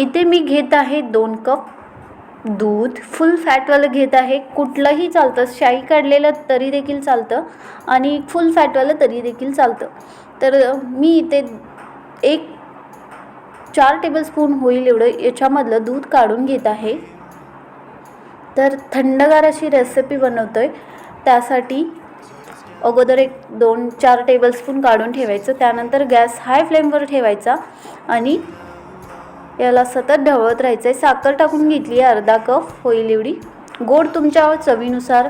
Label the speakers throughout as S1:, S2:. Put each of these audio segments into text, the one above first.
S1: इथे मी घेत आहे दोन कप दूध. फुल फॅटवालं घेत आहे. कुठलंही चालतं. शाई काढलेलं तरी देखील चालतं आणि फुल फॅटवालं तरी देखील चालतं. तर मी इथे एक चार टेबलस्पून होईल एवढं. याच्यामधलं दूध काढून घेत आहे. तर थंडगार अशी रेसिपी बनवतो आहे त्यासाठी अगोदर एक दोन चार टेबलस्पून काढून ठेवायचं. त्यानंतर गॅस हाय फ्लेमवर ठेवायचा आणि याला सतत ढवळत राहायचं आहे साखर टाकून घेतली आहे अर्धा कप होईल एवढी. गोड तुमच्या चवीनुसार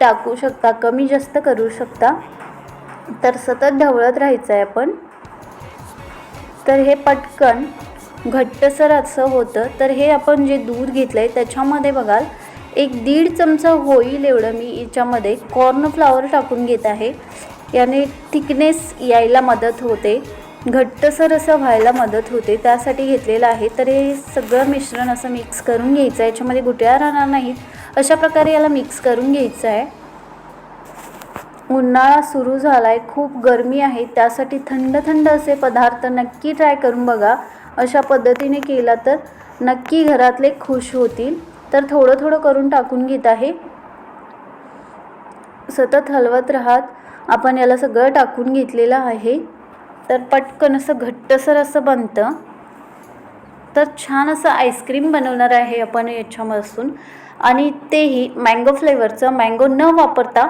S1: टाकू शकता कमी जास्त करू शकता. तर सतत ढवळत राहायचं आहे आपण. तर हे पटकन घट्टसर असं होतं. तर हे आपण जे दूध घेतलं आहे त्याच्यामध्ये बघाल एक दीड चमचा होईल एवढं मी याच्यामध्ये. कॉर्नफ्लावर टाकून घेत आहे. याने थिकनेस यायला मदत होते. घट्टसर असं व्हायला मदत होते त्यासाठी घेतलेलं आहे. तर हे सगळं मिश्रण असं मिक्स करून घ्यायचं आहे. याच्यामध्ये गुटळ्या राहणार नाहीत. अशा प्रकारे याला मिक्स करून घ्यायचं आहे. उन्हाळा सुरू झाला आहे खूप गरमी आहे. त्यासाठी थंड थंड असे पदार्थ नक्की ट्राय करून बघा. अशा पद्धतीने केला तर नक्की घरातले खुश होतील. तर थोडं थोडं करून टाकून घेत आहे. सतत हलवत राहत आपण याला सगळं टाकून घेतलेलं आहे. तर पटकन असं घट्टसर असं बनतं. तर छान असं आईस्क्रीम बनवणार आहे आपण याच्यापासून आणि तेही मँगो फ्लेवरचं मँगो न वापरता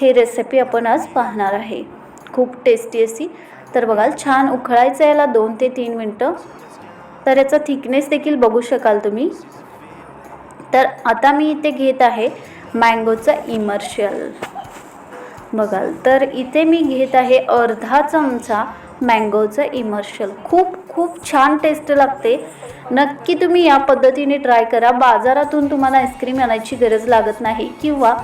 S1: हे रेसिपी आपण आज पाहणार आहे. खूप टेस्टी अशी. तर बघाल छान उकळायचं याला दोन ते तीन मिनटं. तर याचा थिकनेस देखील बघू शकाल तुम्ही. तर आता मी इथे घेत आहे मँगोचं इमर्शियल बघाल तर इथे मी घेत आहे अर्धा चमचा मँगोचं इमर्शल खूप खूप छान टेस्ट लागते. नक्की तुम्ही या पद्धतीने ट्राय करा. बाजारातून तुम्हाला आईस्क्रीम आणायची गरज लागत नाही किंवा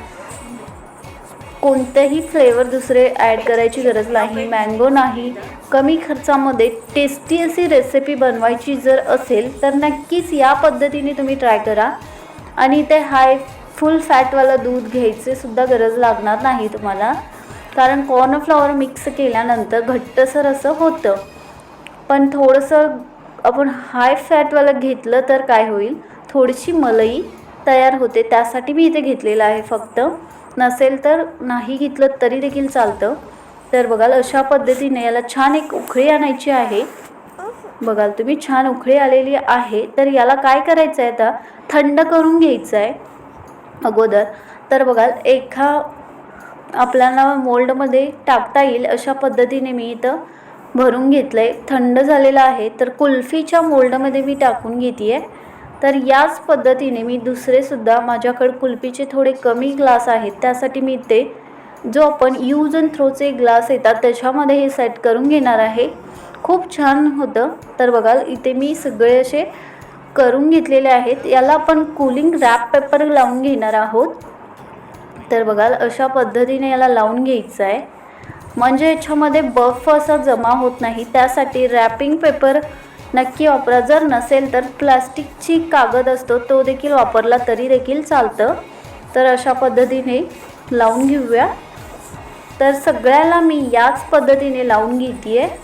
S1: कोणतेही फ्लेवर दुसरे ॲड करायची गरज नाही मँगो नाही. कमी खर्चामध्ये टेस्टी अशी रेसिपी बनवायची जर असेल तर नक्कीच या पद्धतीने तुम्ही ट्राय करा. आणि ते हाय फुल फॅटवालं दूध घ्यायचे सुद्धा गरज लागणार नाही तुम्हाला. कारण कॉर्नफ्लॉवर मिक्स केल्यानंतर घट्टसर असं होतं. पण थोडंसं आपण हाय फॅटवालं घेतलं तर काय होईल? थोडीशी मलई तयार होते. त्यासाठी मी इथे घेतलेलं आहे फक्त. नसेल तर नाही घेतलं तरी देखील चालतं. तर बघाल अशा पद्धतीने याला छान एक उखळी आणायची आहे. बघाल तुम्ही छान उखळी आलेली आहे. तर याला काय करायचं आहे आता? थंड करून घ्यायचं आहे अगोदर. तर बघाल एका आपल्याला मोल्डमध्ये टाकता येईल अशा पद्धतीने मी इथं भरून घेतलं आहे थंड झालेलं आहे तर कुल्फीच्या मोल्डमध्ये मी टाकून घेते आहे तर याच पद्धतीने मी दुसरेसुद्धा माझ्याकडे कुल्फीचे थोडे कमी ग्लास आहेत त्यासाठी मी ते जो आपण यूज अँड थ्रोचे ग्लास येतात त्याच्यामध्ये हे सेट करून घेणार आहे. खूप छान होतं. तर बघाल इथे मी सगळे असे करून घेतलेले आहेत. याला आपण कूलिंग रॅप पेपर लावून घेणार आहोत. तर बघाल अशा पद्धतीने याला लावून घ्यायचं आहे. म्हणजे याच्यामध्ये बफ असा जमा होत नाही त्यासाठी रॅपिंग पेपर नक्की वापरा. जर नसेल तर प्लास्टिकची कागद असतो तो देखील वापरला तरी देखील चालतं. तर अशा पद्धतीने लावून घेऊया. तर सगळ्याला मी याच पद्धतीने लावून घेते आहे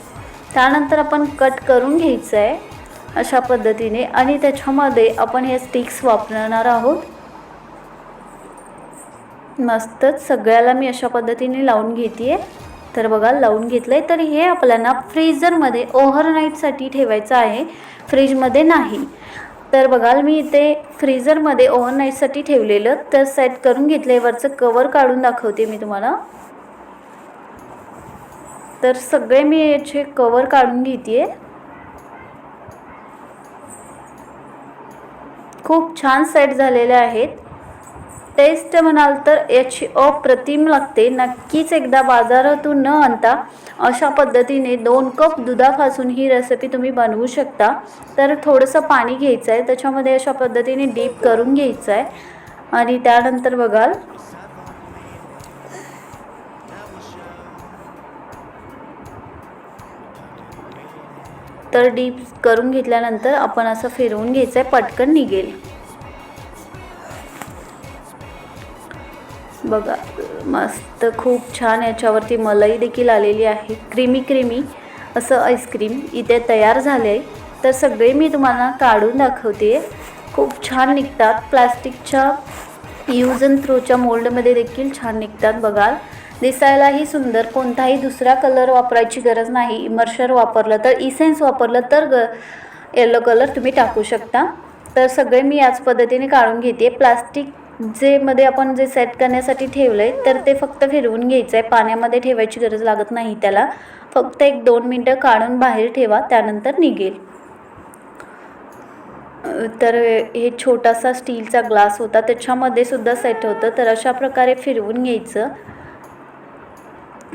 S1: त्यानंतर आपण कट करून घ्यायचं आहे अशा पद्धतीने. आणि त्याच्यामध्ये आपण हे स्टिक्स वापरणार आहोत. मस्तच. सगळ्याला मी अशा पद्धतीने लावून घेते आहे तर बघा लावून घेतलं आहे तर हे आपल्याला फ्रीजरमध्ये ओव्हरनाईटसाठी ठेवायचं आहे. फ्रीजमध्ये नाही. तर बघाल मी इथे फ्रीजरमध्ये ओव्हरनाईटसाठी ठेवलेलं. तर सेट करून घेतलं आहे वरचं कवर काढून दाखवते मी तुम्हाला. तर सगळे मी याचे कवर काढून घेते खूप छान सेट झालेले आहेत. टेस्ट म्हणाल तर याची अप्रतिम लागते. नक्कीच एकदा बाजारातून न आणता अशा पद्धतीने दोन कप दुधापासून ही रेसिपी तुम्ही बनवू शकता. तर थोडंसं पाणी घ्यायचं आहे त्याच्यामध्ये अशा पद्धतीने डीप करून घ्यायचं आहे आणि त्यानंतर बघाल. तर डीप करून घेतल्यानंतर आपण असं फिरवून घ्यायचं आहे पटकन निघेल. बघा मस्त खूप छान याच्यावरती मलाई देखील आलेली आहे. क्रीमी क्रीमी असं आईस्क्रीम इथे तयार झाले आहे तर सगळे मी तुम्हाला काढून दाखवते. खूप छान निघतात. प्लास्टिकच्या यूज अँड थ्रोच्या मोल्डमध्ये देखील छान निघतात बघाल. दिसायलाही सुंदर. कोणताही दुसरा कलर वापरायची गरज नाही. इमर्शर वापरलं तर इसेन्स वापरलं तर ग येलो कलर तुम्ही टाकू शकता. तर सगळे मी याच पद्धतीने काढून घेते. प्लास्टिक जे मध्ये आपण जे सेट करण्यासाठी ठेवलं आहे तर ते फक्त फिरवून घ्यायचं आहे पाण्यामध्ये ठेवायची गरज लागत नाही त्याला. फक्त एक दोन मिनटं काढून बाहेर ठेवा त्यानंतर निघेल. तर हे छोटासा स्टीलचा ग्लास होता. त्याच्यामध्ये सुद्धा सेट होतं. तर अशा प्रकारे फिरवून घ्यायचं.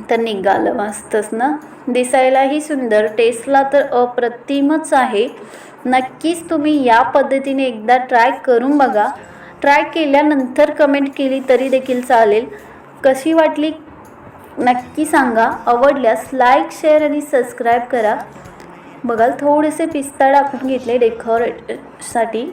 S1: तर निघालं मस्तच ना. दिसायलाही सुंदर. टेस्टला तर अप्रतिमच आहे. नक्कीच तुम्ही या पद्धतीने एकदा ट्राय करून बघा. ट्राय केल्यानंतर कमेंट केली तरी देखील चालेल. कशी वाटली? नक्की सांगा. आवडल्यास लाईक शेअर आणि सबस्क्राईब करा. बघाल थोडेसे पिस्ता टाकून घेतले डेकोरेटसाठी